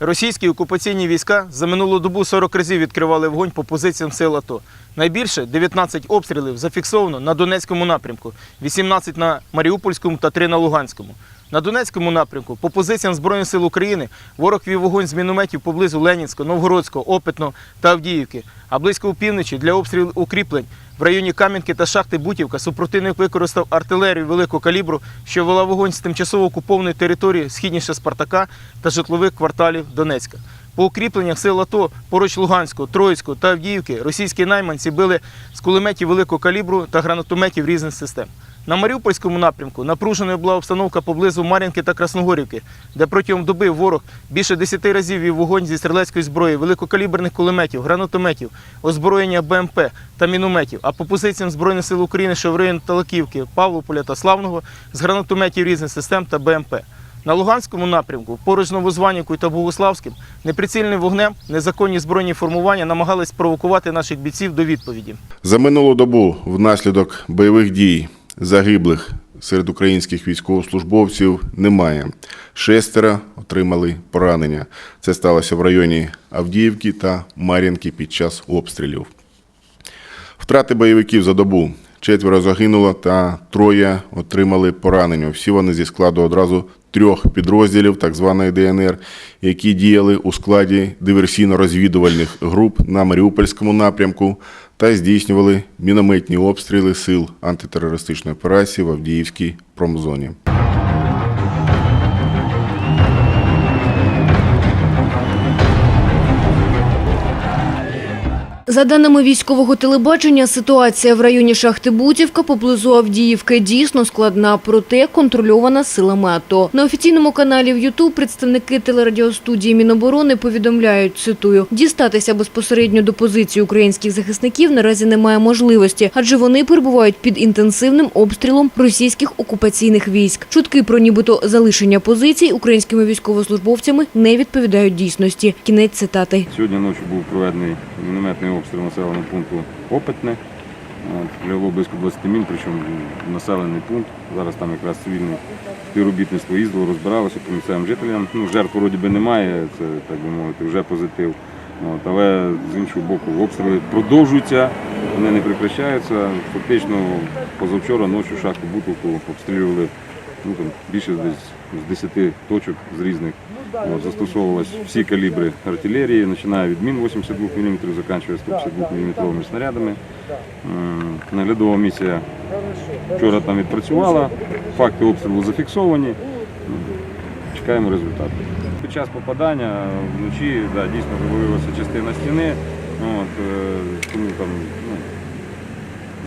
Російські окупаційні війська за минулу добу 40 разів відкривали вогонь по позиціям сил АТО. Найбільше 19 обстрілів зафіксовано на Донецькому напрямку, 18 на Маріупольському та 3 на Луганському. На Донецькому напрямку по позиціям Збройних сил України ворог вів вогонь з мінометів поблизу Ленінського, Новгородського, Опитного та Авдіївки, а близько опівночі для обстрілів укріплень в районі Кам'янки та шахти Бутівка супротивник використав артилерію великого калібру, що вела вогонь з тимчасово окупованої території східніше Спартака та житлових кварталів Донецька. По укріпленнях сил АТО поруч Луганського, Троїцького та Авдіївки російські найманці били з кулеметів великого калібру та гранатометів різних систем. На Маріупольському напрямку напруженою була обстановка поблизу Мар'їнки та Красногорівки, де протягом доби ворог більше 10 разів вів вогонь зі стрілецької зброї, великокаліберних кулеметів, гранатометів, озброєння БМП та мінометів. А по позиціям Збройних сил України, що в районі Талаківки, Павлополя та Славного з гранатометів різних систем та БМП. На Луганському напрямку, поруч Новозванівкою та Богославським, неприцільним вогнем незаконні збройні формування намагались провокувати наших бійців до відповіді. За минулу добу внаслідок бойових дій загиблих серед українських військовослужбовців немає. Шестеро отримали поранення. Це сталося в районі Авдіївки та Мар'їнки під час обстрілів. Втрати бойовиків за добу. Четверо загинуло та троє отримали поранення. Всі вони зі складу одразу трьох підрозділів так званої ДНР, які діяли у складі диверсійно-розвідувальних груп на Маріупольському напрямку та здійснювали мінометні обстріли сил антитерористичної операції в Авдіївській промзоні. За даними військового телебачення, ситуація в районі шахти Бутівка поблизу Авдіївки дійсно складна, проте контрольована силами АТО. На офіційному каналі в Ютуб представники телерадіостудії Міноборони повідомляють, цитую, дістатися безпосередньо до позиції українських захисників наразі немає можливості, адже вони перебувають під інтенсивним обстрілом російських окупаційних військ. Чутки про нібито залишення позицій українськими військовослужбовцями не відповідають дійсності. Кінець цитати. Сьогодні ночі був проведений мінометний обстріл населеного пункту Опитне. Лягло близько 20 мін, причому населений пункт. Зараз там якраз цивільне співробітництво їздило, розбиралося по місцевим жителям. Ну, жертв вроді би немає, це так би мовити, вже позитив. От, але з іншого боку, обстріли продовжуються, вони не прекращаються. Фактично позавчора ночі шахту Бутовку обстрілювали ну, там, більше десь з 10 точок з різних. От, застосовувалось всі калібри артилерії, починає від мін 82 мм, закінчує 152 мм снарядами. Наглядова місія вчора там відпрацювала, факти обстрілу зафіксовані. Чекаємо результату. Під час попадання вночі да, дійсно вивалилася частина стіни. От, е, тому там,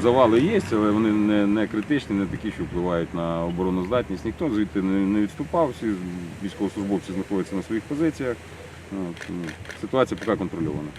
Завали є, але вони не, не критичні, не такі, що впливають на обороноздатність. Ніхто звідти не, не відступав, всі військовослужбовці знаходяться на своїх позиціях. Ну, ситуація поки контрольована.